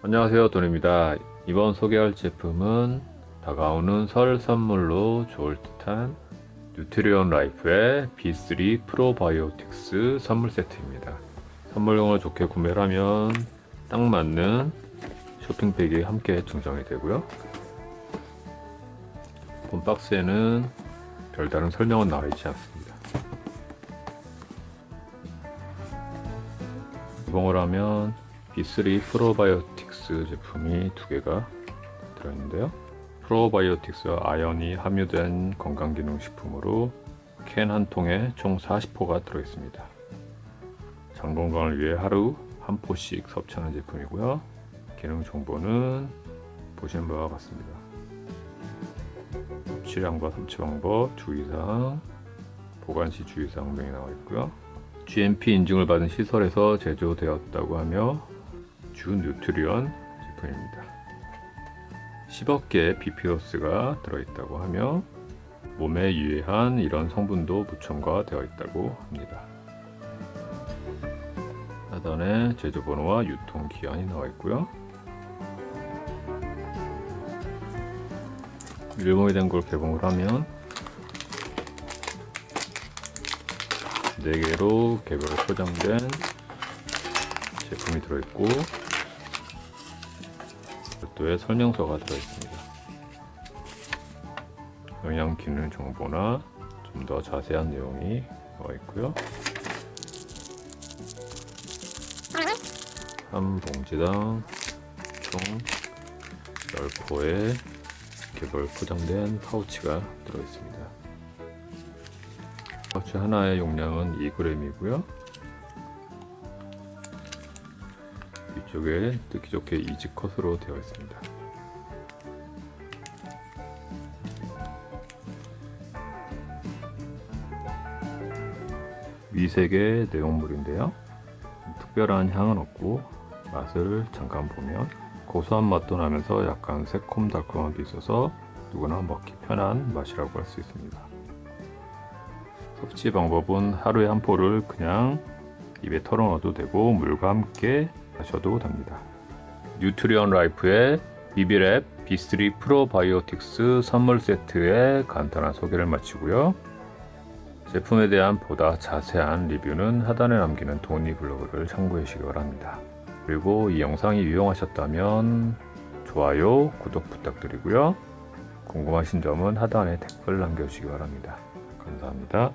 안녕하세요 돈입니다. 이번 소개할 제품은 다가오는 설 선물로 좋을 듯한 뉴트리온 라이프의 B3 프로바이오틱스 선물 세트입니다. 선물용을 좋게 구매를 하면 딱 맞는 쇼핑백이 함께 증정이 되고요. 본 박스에는 별다른 설명은 나와 있지 않습니다. 개봉을 하면 B3 프로바이오틱스 제품이 두 개가 들어있는데요. 프로바이오틱스 아연이 함유된 건강기능식품으로 캔 한 통에 총 40포가 들어있습니다. 장 건강을 위해 하루 한 포씩 섭취하는 제품이고요. 기능 정보는 보시는 바와 같습니다. 섭취량과 섭취 방법, 주의사항, 보관 시 주의사항 등이 나와 있고요. GMP 인증을 받은 시설에서 제조되었다고 하며 주 뉴트리언 제품입니다. 10억 개의 비피로스가 들어있다고 하며 몸에 유해한 이런 성분도 무첨가 되어 있다고 합니다. 하단에 제조번호와 유통기한이 나와 있고요. 일본이 된 걸 개봉을 하면 4개로 개별로 포장된 제품이 들어있고 별도의 설명서가 들어있습니다. 영양 기능 정보나 좀 더 자세한 내용이 나와 있고요. 한 봉지당 총 10포의 개별 포장된 파우치가 들어있습니다. 파우치 하나의 용량은 2g이고요. 위쪽에 뜯기 좋게 이지 컷으로 되어 있습니다. 미색의 내용물인데요. 특별한 향은 없고 맛을 잠깐 보면 고소한 맛도 나면서 약간 새콤달콤함도 있어서 누구나 먹기 편한 맛이라고 할 수 있습니다. 섭취 방법은 하루에 한 포를 그냥 입에 털어넣어도 되고 물과 함께 마셔도 됩니다. 뉴트리온 라이프의 비비랩 B3 프로바이오틱스 선물 세트의 간단한 소개를 마치고요. 제품에 대한 보다 자세한 리뷰는 하단에 남기는 도니 블로그를 참고해 주시기 바랍니다. 그리고 이 영상이 유용하셨다면 좋아요, 구독 부탁드리고요. 궁금하신 점은 하단에 댓글 남겨주시기 바랍니다. 감사합니다.